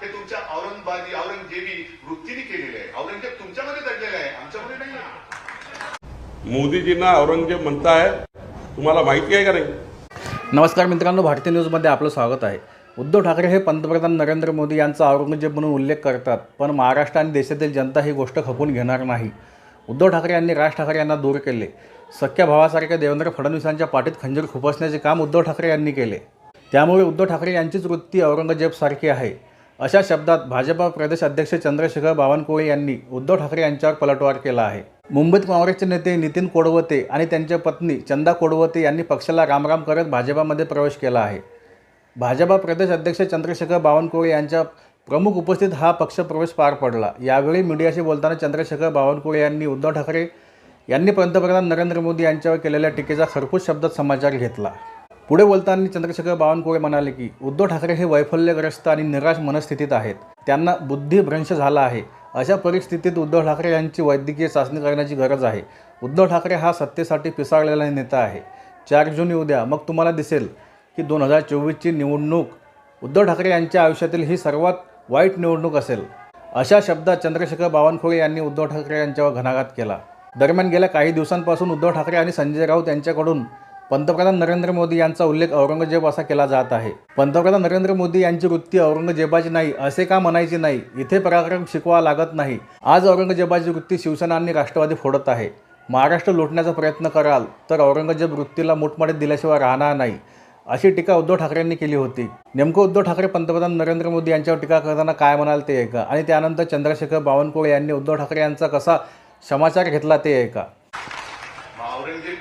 हे तुमच्या औरंगबादी औरंगजेबी वृत्तीने केलेलं आहे. औरंगजेब तुमच्यामध्ये दडलेलं आहे आमच्यामध्ये नाही मोदीजींना औरंगजेब म्हणताय तुम्हाला माहिती आहे का नाही? नमस्कार मित्रांनो भारतीय न्यूजमध्ये आपलं स्वागत आहे. उद्धव ठाकरे हे पंतप्रधान नरेंद्र मोदी यांचा औरंगजेब म्हणून उल्लेख करतात पण महाराष्ट्र आणि देशातील जनता ही गोष्ट खपून घेणार नाही. उद्धव ठाकरे यांनी राज ठाकरे यांना दूर केले. सख्या भावासारख्या देवेंद्र फडणवीसांच्या पाठीत खंजीर खुपसण्याचे काम उद्धव ठाकरे यांनी केले. त्यामुळे उद्धव ठाकरे यांचीच वृत्ती औरंगजेबसारखी आहे. अशा शब्दात भाजपा प्रदेश अध्यक्ष चंद्रशेखर बावनकुळे यांनी उद्धव ठाकरे यांच्यावर पलटवार केला आहे. मुंबईत काँग्रेसचे नेते नितीन कोडवते आणि त्यांच्या पत्नी चंदा कोडवते यांनी पक्षाला रामराम करत भाजपामध्ये प्रवेश केला आहे. भाजपा प्रदेश अध्यक्ष चंद्रशेखर बावनकुळे यांच्या प्रमुख उपस्थित हा पक्षप्रवेश पार पडला. यावेळी मीडियाशी बोलताना चंद्रशेखर बावनकुळे यांनी उद्धव ठाकरे यांनी पंतप्रधान नरेंद्र मोदी यांच्यावर केलेल्या टीकेचा खरपूस शब्दात समाचार घेतला. पुढे बोलताना चंद्रशेखर बावनकुळे म्हणाले की उद्धव ठाकरे हे वैफल्यग्रस्त आणि निराश मनस्थितीत आहेत. त्यांना बुद्धिभ्रंश झाला आहे. अशा परिस्थितीत उद्धव ठाकरे यांची वैद्यकीय चाचणी करण्याची गरज आहे. उद्धव ठाकरे हा सत्तेसाठी पिसाळलेला नेता आहे. चार जून उद्या मग तुम्हाला दिसेल की दोन हजार चोवीसची निवडणूक उद्धव ठाकरे यांच्या आयुष्यातील ही सर्वात वाईट निवडणूक असेल. अशा शब्दात चंद्रशेखर बावनकुळे यांनी उद्धव ठाकरे यांच्यावर घणाघात केला. दरम्यान गेल्या काही दिवसांपासून उद्धव ठाकरे आणि संजय राऊत यांच्याकडून पंतप्रधान नरेंद्र मोदी यांचा उल्लेख औरंगजेब असा केला जात आहे. पंतप्रधान नरेंद्र मोदी यांची वृत्ती औरंगजेबाची नाही असे का म्हणायचे नाही? इथे पराक्रम शिकवा लागत नाही. आज औरंगजेबाची वृत्ती शिवसेना आणि राष्ट्रवादी फोडत आहे. महाराष्ट्र लुटण्याचा प्रयत्न कराल तर औरंगजेब वृत्तीला मुठमाडीत दिल्याशिवाय राहणार नाही अशी टीका उद्धव ठाकरेंनी केली होती. नेमकं उद्धव ठाकरे पंतप्रधान नरेंद्र मोदी यांच्यावर टीका करताना काय म्हणाल ते ऐका. आणि त्यानंतर चंद्रशेखर बावनकुळे यांनी उद्धव ठाकरे यांचा कसा समाचार घेतला ते ऐका. औरंगजेब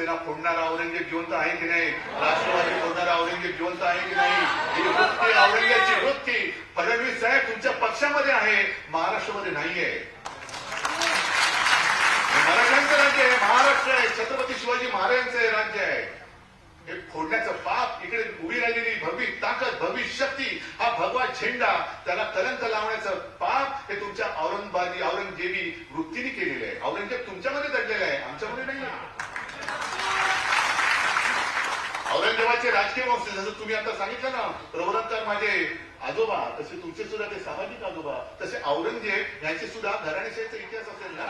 शिवसेना फोडणारा औरंगजेब जिवंत आहे की नाही? राष्ट्रवादी फोडणारा औरंगजेब जिवंत आहे की नाही? ही वृत्ती औरंगजेबची वृत्ती फडणवीस साहेब तुमच्या पक्षामध्ये आहे महाराष्ट्रामध्ये नाहीये. मराठ्यांचं राज्य आहे महाराष्ट्र आहे छत्रपती शिवाजी महाराजांचं हे राज्य आहे. हे फोडण्याचं पाप इकडे उभी राहिलेली भव्य ताकद भव्य शक्ती हा भगवा झेंडा त्याला कलंक लावण्याचं पाप हे तुमच्या औरंगबादी औरंगजेबी वृत्तीने केलेलं आहे. औरंगजेब तुमच्यामध्ये दडलेलं आहे आमच्यामध्ये नाही औरंगजेबाचे राजकीय वंश जसं तुम्ही आता सांगितलं ना रघुनाथकार माझे आजोबा तसे तुमचे सुद्धा ते सामाजिक आजोबा तसे औरंगजेब यांचे सुद्धा घराणेशाहीचा इतिहास असेल ना?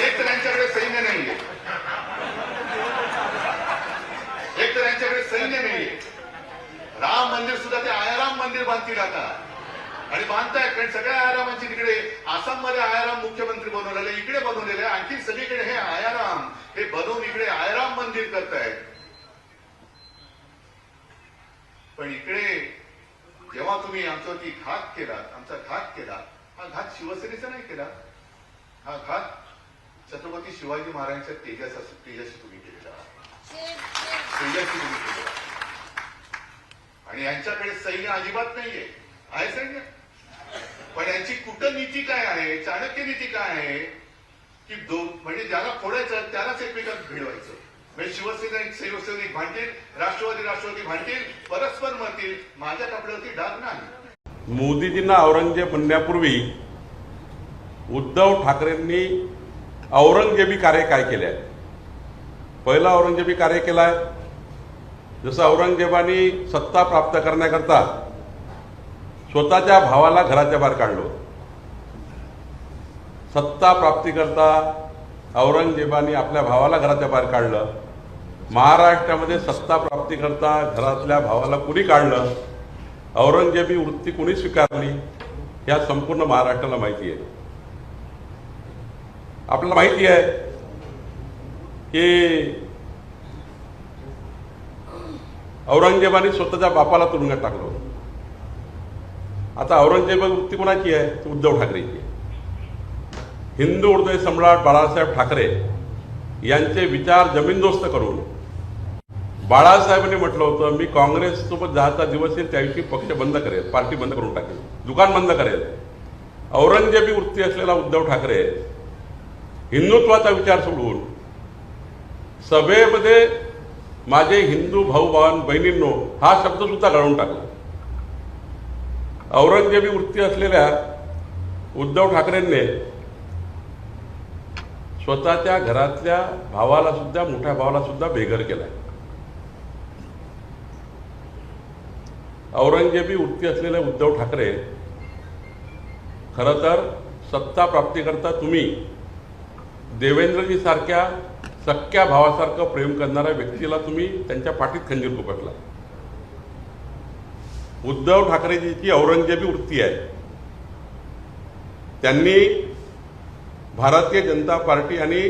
एक तर यांच्याकडे सैन्य नाहीये. एक तर यांच्याकडे सैन्य नाहीये. राम मंदिर सुद्धा ते आयाराम मंदिर बांधतील आता. आणि बांधतायत कारण सगळ्या आयारामांची तिकडे आसाममध्ये आयाराम मुख्यमंत्री बनवलेले इकडे बनवलेले आणखी सगळीकडे हे आयाराम हे बनवून इकडे आयाराम मंदिर करतायत. पण इकडे जेव्हा तुम्ही आमच्यावरती घात केला आमचा घात केला हा घात शिवसेनेचा नाही केला. हा घात छत्रपती शिवाजी महाराजांच्या तेजाचा तेजाशी तुम्ही केलेला. तेजाशी तुम्ही केलेला. आणि यांच्याकडे सैन्य अजिबात नाहीये. आहे सैन्य? पण यांची कुटनीती काय आहे? चाणक्य नीती काय आहे? की दो म्हणजे ज्याला फोडायचं त्यालाच एकमेकात भिडवायचं. म्हणजे शिवसेना शिवसैनिक भांडतील राष्ट्रवादी राष्ट्रवादी भांडतील परस्पर मरतील माझ्या कपड्यावरती डाग नाही. मोदीजींना औरंगजेब म्हणण्यापूर्वी उद्धव ठाकरेंनी औरंगजेबी कार्य काय केले आहे पहिला औरंगजेबी कार्य केला आहे. जसं औरंगजेबानी सत्ता प्राप्त करण्याकरता स्वतःच्या भावाला घराच्या बाहेर काढलो सत्ता प्राप्तीकरता औरंगजेबाने आपल्या भावाला घराच्या बाहेर काढलं. महाराष्ट्रामध्ये सत्ता प्राप्तीकरता घरातल्या भावाला कुणी काढलं? औरंगजेबी वृत्ती कुणी स्वीकारली? या संपूर्ण महाराष्ट्राला माहिती आहे. आपल्याला माहिती आहे की औरंगजेबाने स्वतःच्या बापाला तुरुंगात टाकलं आता औरंगजेब वृत्ती कोणाची आहे? उद्धव ठाकरेची आहे. हिंदू हृदय सम्राट बाळासाहेब ठाकरे यांचे विचार जमीनदोस्त करून बाळासाहेबांनी म्हटलं होतं मी काँग्रेससोबत जाता दिवस येईल त्या दिवशी पक्ष बंद करेल पार्टी बंद करून टाकेल दुकान बंद करेल. औरंगजेबी वृत्ती असलेला उद्धव ठाकरे हिंदुत्वाचा विचार सोडून सभेमध्ये माझे हिंदू भाऊ भावन बहिणींनो हा शब्द सुद्धा घडवून टाकला. औरंगजेबी वृत्ती असलेल्या उद्धव ठाकरेंनी स्वतःच्या घरातल्या भावाला सुद्धा मोठ्या भावाला सुद्धा बेघर केलाय. औरंगजेबी वृत्ती असलेले उद्धव ठाकरे खरं तर सत्ता प्राप्तीकरता तुम्ही देवेंद्रजी सारख्या सख्या भावासारखं प्रेम करणाऱ्या व्यक्तीला तुम्ही त्यांच्या पाठीत खंजीर कुपटला. उद्धव ठाकरेजीची औरंगजेबी वृत्ती आहे. त्यांनी भारतीय जनता पार्टी आणि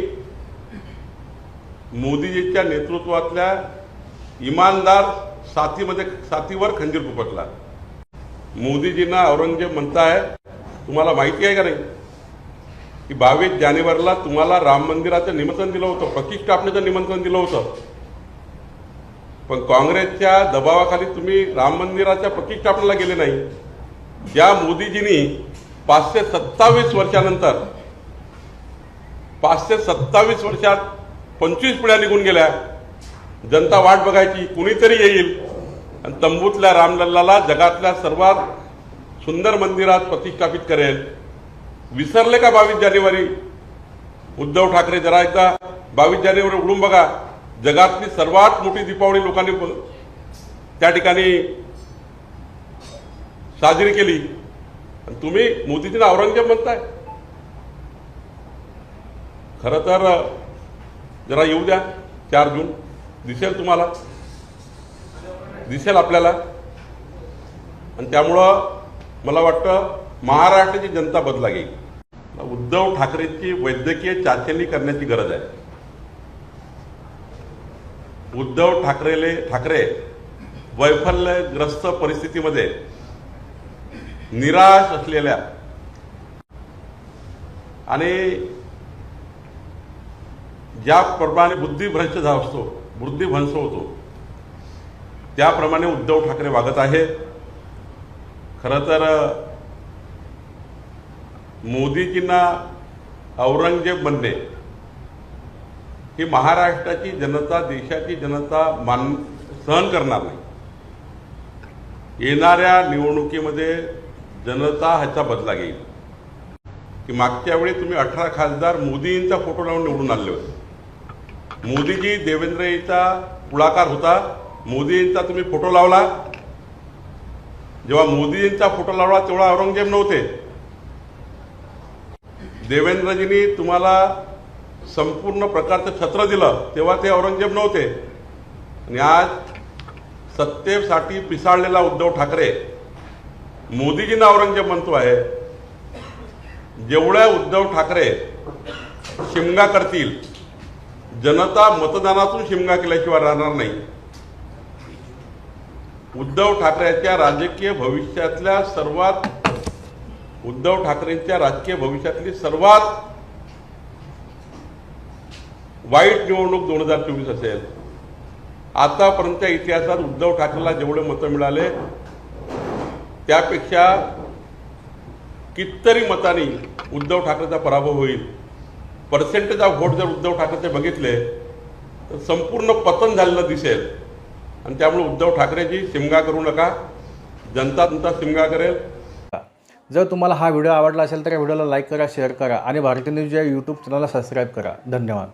मोदीजीच्या नेतृत्वातल्या इमानदार साथीमध्ये साथीवर खंजीर खुपटला मोदीजींना औरंगजेब म्हणताय तुम्हाला माहिती आहे का नाही? की बावीस जानेवारीला तुम्हाला राम मंदिराचं निमंत्रण दिलं होतं प्रतिष्ठापनेचं निमंत्रण दिलं होतं. पण काँग्रेसच्या दबावाखाली तुम्ही राम मंदिराच्या प्रतिष्ठापनेला गेले नाही. ज्या मोदीजींनी पाचशे सत्तावीस वर्षानंतर पाचशे सत्तावीस वर्षात पंचवीस पिढ्या निघून गेल्या. जनता वाट बघायची कुणीतरी येईल. आणि तंबूतल्या रामलल्लाला जगातल्या सर्वात सुंदर मंदिरात प्रतिष्ठापित करेल. विसरले का बावीस जानेवारी? उद्धव ठाकरे जरा एकदा बावीस जानेवारी उडून बघा. जगातली सर्वात मोठी दीपावली लोकांनी त्या ठिकाणी साजरी केली. आणि तुम्ही मोदीजींना औरंगजेब म्हणताय. खरं तर जरा येऊ द्या चार जून. दिसेल तुम्हाला. दिसेल आपल्याला. आणि त्यामुळं मला वाटतं महाराष्ट्राची जनता बदला घेईल उद्धव ठाकरेंची वैद्यकीय चाचणी करण्याची गरज आहे. उद्धव ठाकरेले ठाकरे वैफल्यग्रस्त परिस्थितीमध्ये निराश असलेल्या आणि ज्याप्रमाणे बुद्धिभ्रंश झाला असतो बुद्धिभ्रंश होतो त्याप्रमाणे उद्धव ठाकरे वागत आहे. खरं तर मोदीजींना औरंगजेब बनणे ही महाराष्ट्राची जनता देशाची जनता मान सहन करणार नाही. येणाऱ्या निवडणुकीमध्ये जनता ह्याचा बदला घेईल. की मागच्या वेळी तुम्ही अठरा खासदार मोदींचा फोटो लावून निवडून आणले होते. मोदीजी देवेंद्रजीचा पुढाकार होता. मोदींचा तुम्ही फोटो लावला. जेव्हा मोदींचा फोटो लावला तेव्हा औरंगजेब नव्हते. देवेंद्रजींनी तुम्हाला संपूर्ण प्रकारचं छत्र दिलं तेव्हा ते औरंगजेब नव्हते. आणि आज सत्तेसाठी पिसाळलेला उद्धव ठाकरे मोदीजींना औरंगजेब म्हणतो आहे जेवढ्या उद्धव ठाकरे शिमगा करतील जनता मतदानातून शिमगा केल्याशिवाय राहणार नाही. उद्धव ठाकरेच्या राजकीय भविष्यातल्या सर्वात उद्धव ठाकरेंच्या राजकीय भविष्यातली सर्वात वाईट निवडणूक दोन हजार चोवीस असेल. आतापर्यंतच्या इतिहासात उद्धव ठाकरेला जेवढे मतं मिळाले त्यापेक्षा कितीतरी मतांनी उद्धव ठाकरेचा पराभव होईल. पर्सेंटेज ऑफ व्होट जर उद्धव ठाकरेचे बघितले तर संपूर्ण पतन झालेलं दिसेल. आणि त्यामुळे उद्धव ठाकरेची शिमगा करू नका. जनता तुमचा शिमगा करेल. जर तुम्हाला हा व्हिडिओ आवडला असेल तर या व्हिडिओला लाईक करा शेअर करा आणि भारतीय न्यूज या यूट्यूब चॅनलला सबस्क्राईब करा. धन्यवाद.